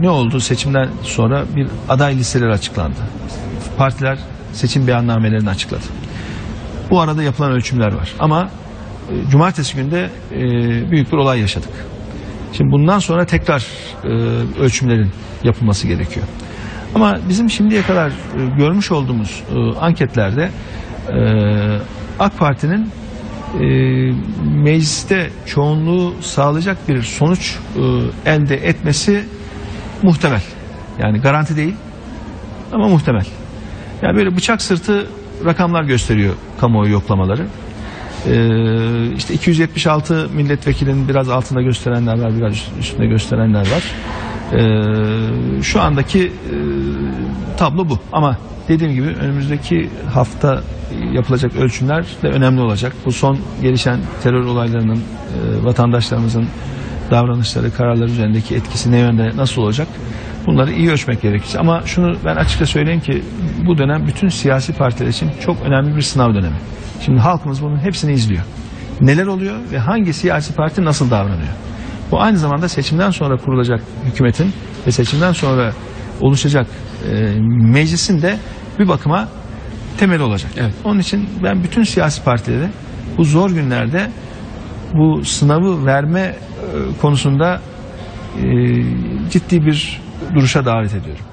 ne oldu? Seçimden sonra bir aday listeleri açıklandı. Partiler seçim beyannamelerini açıkladı. Bu arada yapılan ölçümler var. Ama e, cumartesi günde e, büyük bir olay yaşadık. Şimdi bundan sonra tekrar e, ölçümlerin yapılması gerekiyor. Ama bizim şimdiye kadar e, görmüş olduğumuz e, anketlerde e, AK Parti'nin e, mecliste çoğunluğu sağlayacak bir sonuç e, elde etmesi muhtemel. Yani garanti değil ama muhtemel. Yani böyle bıçak sırtı rakamlar gösteriyor kamuoyu yoklamaları. Ee, işte 276 milletvekilinin biraz altında gösterenler var, biraz üstünde gösterenler var. Ee, şu andaki e, tablo bu. Ama dediğim gibi önümüzdeki hafta yapılacak ölçümler de önemli olacak. Bu son gelişen terör olaylarının e, vatandaşlarımızın davranışları, kararları üzerindeki etkisi ne yönde, nasıl olacak? Bunları iyi ölçmek gerekir. Ama şunu ben açıkça söyleyeyim ki bu dönem bütün siyasi partiler için çok önemli bir sınav dönemi. Şimdi halkımız bunun hepsini izliyor. Neler oluyor ve hangi siyasi parti nasıl davranıyor? Bu aynı zamanda seçimden sonra kurulacak hükümetin ve seçimden sonra oluşacak e, meclisin de bir bakıma temeli olacak. Evet. Onun için ben bütün siyasi partileri bu zor günlerde bu sınavı verme e, konusunda e, ciddi bir duruşa davet ediyorum.